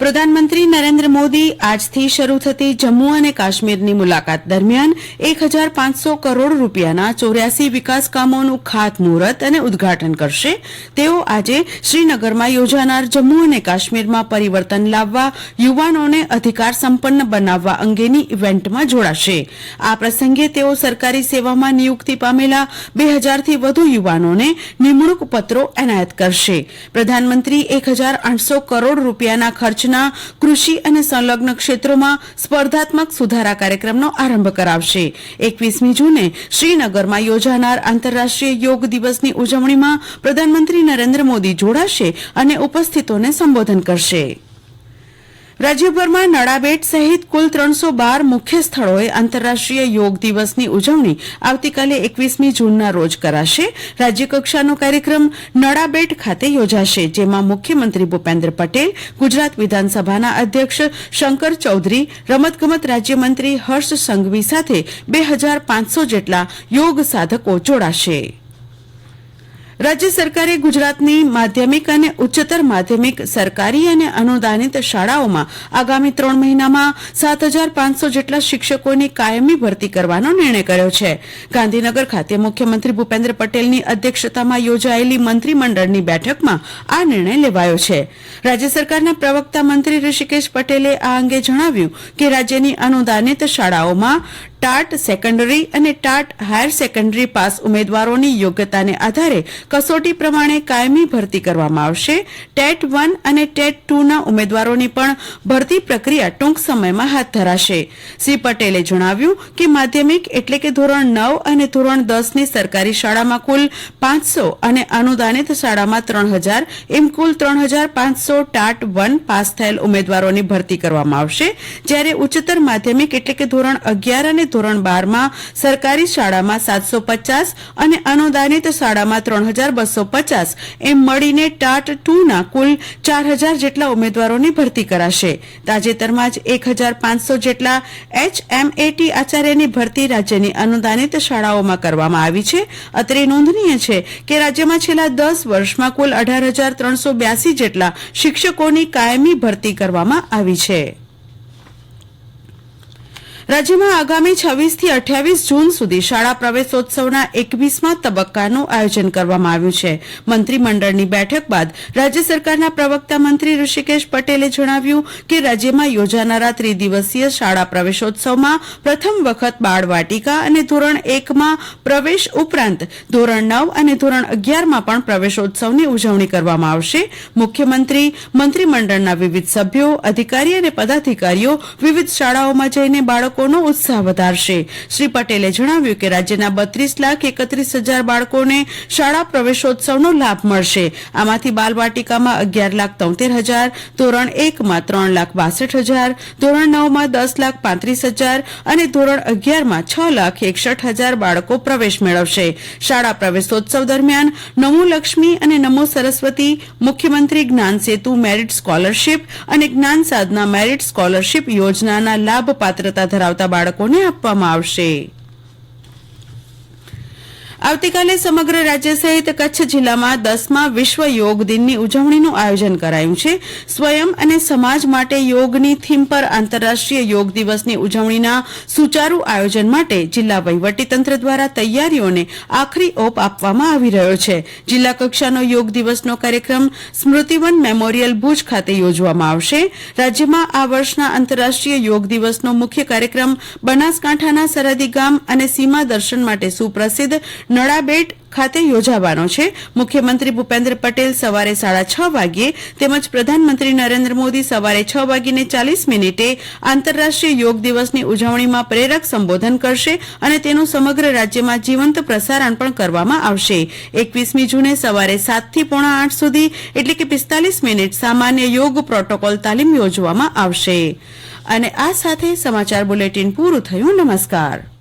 પ્રધાનમંત્રી નરેન્દ્ર મોદી આજથી શરૂ થતી જમ્મુ અને કાશ્મીરની મુલાકાત દરમિયાન એક હજાર પાંચસો કરોડ રૂપિયાના ચોર્યાસી વિકાસ કામોનું ખાતમુહૂર્ત અને ઉદઘાટન કરશે. તેઓ આજે શ્રીનગરમાં યોજાનાર જમ્મુ અને કાશ્મીરમાં પરિવર્તન લાવવા, યુવાનોને અધિકાર સંપન્ન બનાવવા અંગેની ઇવેન્ટમાં જોડાશે. આ પ્રસંગે તેઓ સરકારી સેવામાં નિયુક્તિ પામેલા બે હજારથી વધુ યુવાનોને નિમણૂક પત્રો એનાયત કરશે. પ્રધાનમંત્રી એક હજાર આઠસો કરોડ રૂપિયાના ખર્ચના કૃષિ અને સંલગ્ન ક્ષેત્રોમાં સ્પર્ધાત્મક સુધારા કાર્યક્રમનો આરંભ કરાવશે. એકવીસમી જૂને શ્રીનગરમાં યોજાનાર આંતરરાષ્ટ્રીય યોગ દિવસની ઉજવણીમાં પ્રધાનમંત્રી નરેન્દ્ર મોદી જોડાશે અને ઉપસ્થિતોને સંબોધન કરશે. રાજ્યભરમાં નડાબેટ સહિત કુલ ત્રણસો બાર મુખ્ય સ્થળોએ આંતરરાષ્ટ્રીય યોગ દિવસની ઉજવણી આવતીકાલે એકવીસમી જૂનના રોજ કરાશે. રાજ્યકક્ષાનો કાર્યક્રમ નડાબેટ ખાતે યોજાશે, જેમાં મુખ્યમંત્રી ભૂપેન્દ્ર પટેલ, ગુજરાત વિધાનસભાના અધ્યક્ષ શંકર ચૌધરી, રમતગમત રાજ્યમંત્રી હર્ષ સંઘવી સાથે બે હજાર પાંચસો જેટલા યોગ સાધકો જોડાશે. રાજ્ય સરકારે ગુજરાતની માધ્યમિક અને ઉચ્ચતર માધ્યમિક સરકારી અને અનુદાનિત શાળાઓમાં આગામી ત્રણ મહિનામાં સાત હજાર પાંચસો જેટલા શિક્ષકોની કાયમી ભરતી કરવાનો નિર્ણય કર્યો છે. ગાંધીનગર ખાતે મુખ્યમંત્રી ભૂપેન્દ્ર પટેલની અધ્યક્ષતામાં યોજાયેલી મંત્રીમંડળની બેઠકમાં આ નિર્ણય લેવાયો છે. રાજ્ય સરકારના પ્રવક્તા મંત્રી ઋષિકેશ પટેલે આ અંગે જણાવ્યું કે રાજ્યની અનુદાનિત શાળાઓમાં ટાટ સેકન્ડરી અને ટાટ હાયર સેકન્ડરી પાસ ઉમેદવારોની યોગ્યતાને આધારે કસોટી પ્રમાણે કાયમી ભરતી કરવામાં આવશે. ટેટ વન અને ટેટ ટુના ઉમેદવારોની પણ ભરતી પ્રક્રિયા ટૂંક સમયમાં હાથ ધરાશે. શ્રી પટેલે જણાવ્યું કે માધ્યમિક એટલે કે ધોરણ નવ અને ધોરણ દસની સરકારી શાળામાં કુલ પાંચસો અને અનુદાનિત શાળામાં ત્રણ હજાર, એમ કુલ ત્રણ હજાર પાંચસો ટાટ વન પાસ થયેલ ઉમેદવારોની ભરતી કરવામાં આવશે. જ્યારે ઉચ્ચતર માધ્યમિક એટલે કે ધોરણ અગિયાર અને ધોરણ બારમાં સરકારી શાળામાં સાતસો પચાસ અને અનુદાનિત શાળામાં ત્રણ હજાર બસો પચાસ એમ મળીને ટાટ ટુના કુલ ચાર હજાર જેટલા ઉમેદવારોની ભરતી કરાશે. તાજેતરમાં જ એક હજાર પાંચસો જેટલા એચએમએટી આચાર્યની ભરતી રાજ્યની અનુદાનિત શાળાઓમાં કરવામાં આવી છે. અત્રે નોંધનીય છે કે રાજ્યમાં છેલ્લા દસ વર્ષમાં કુલ અઢાર હજાર ત્રણસો બ્યાસી જેટલા શિક્ષકોની કાયમી ભરતી કરવામાં આવી છે. રાજ્યમાં આગામી છવ્વીસથી અઠ્યાવીસ જૂન સુધી શાળા પ્રવેશોત્સવના એકવીસમાં તબક્કાનું આયોજન કરવામાં આવ્યું છે. મંત્રીમંડળની બેઠક બાદ રાજ્ય સરકારના પ્રવક્તા મંત્રી ઋષિકેશ પટેલે જણાવ્યું કે રાજ્યમાં યોજાનારા ત્રિદિવસીય શાળા પ્રવેશોત્સવમાં પ્રથમ વખત બાળવાટિકા અને ધોરણ એકમાં પ્રવેશ ઉપરાંત ધોરણ નવ અને ધોરણ અગિયારમાં પણ પ્રવેશોત્સવની ઉજવણી કરવામાં આવશે. મુખ્યમંત્રી, મંત્રીમંડળના વિવિધ સભ્યો, અધિકારી અને પદાધિકારીઓ વિવિધ શાળાઓમાં જઈને બાળકો બાળકોનો ઉત્સાહ વધારશે. શ્રી પટેલે જણાવ્યું કે રાજ્યના બત્રીસ લાખ એકત્રીસ હજાર બાળકોને શાળા પ્રવેશોત્સવનો લાભ મળશે. આમાંથી બાલવાટિકામાં અગિયાર લાખ તોતેર હજાર, ધોરણ એકમાં ત્રણ લાખ બાસઠ હજાર, ધોરણ નવમાં દસ લાખ પાંત્રીસ હજાર અને ધોરણ અગિયારમાં છ લાખ એકસઠ હજાર બાળકો પ્રવેશ મેળવશે. શાળા પ્રવેશોત્સવ દરમિયાન નમો લક્ષ્મી અને નમો સરસ્વતી, મુખ્યમંત્રી જ્ઞાન સેતુ, મેરિટ સ્કોલરશીપ અને જ્ઞાન સાધના મેરિટ સ્કોલરશીપ યોજનાના લાભ પાત્રતા ધરાવતા બાળકોને આપવામાં આવશે. આવતીકાલે સમગ્ર રાજ્ય સહિત કચ્છ જિલ્લામાં દસમા વિશ્વ યોગ દિનની ઉજવણીનું આયોજન કરાયું છે. સ્વયં અને સમાજ માટે યોગની થીમ પર આંતરરાષ્ટ્રીય યોગ દિવસની ઉજવણીના સુચારુ આયોજન માટે જિલ્લા વહીવટીતંત્ર દ્વારા તૈયારીઓને આખરી ઓપ આપવામાં આવી રહ્યો છે. જિલ્લા કક્ષાનો યોગ દિવસનો કાર્યક્રમ સ્મૃતિવન મેમોરિયલ ભુજ ખાતે યોજવામાં આવશે. રાજ્યમાં આ વર્ષના આંતરરાષ્ટ્રીય યોગ દિવસનો મુખ્ય કાર્યક્રમ બનાસકાંઠાના સરહદી ગામ અને સીમા દર્શન માટે સુપ્રસિદ્ધ નડાબેટ ખાતે યોજાવાનો છે. મુખ્યમંત્રી ભૂપેન્દ્ર પટેલ સવારે સાડા છ વાગ્યે તેમજ પ્રધાનમંત્રી નરેન્દ્ર મોદી સવારે છ વાગીને ચાલીસ મિનિટે આંતરરાષ્ટ્રીય યોગ દિવસની ઉજવણીમાં પ્રેરક સંબોધન કરશે અને તેનું સમગ્ર રાજ્યમાં જીવંત પ્રસારણ પણ કરવામાં આવશે. એકવીસમી જૂને સવારે સાતથી પોણા આઠ સુધી એટલે કે પિસ્તાલીસ મિનિટ સામાન્ય યોગ પ્રોટોકોલ તાલીમ યોજવામાં આવશે. અને આ સાથે સમાચાર બુલેટિન પૂરું થયું. નમસ્કાર.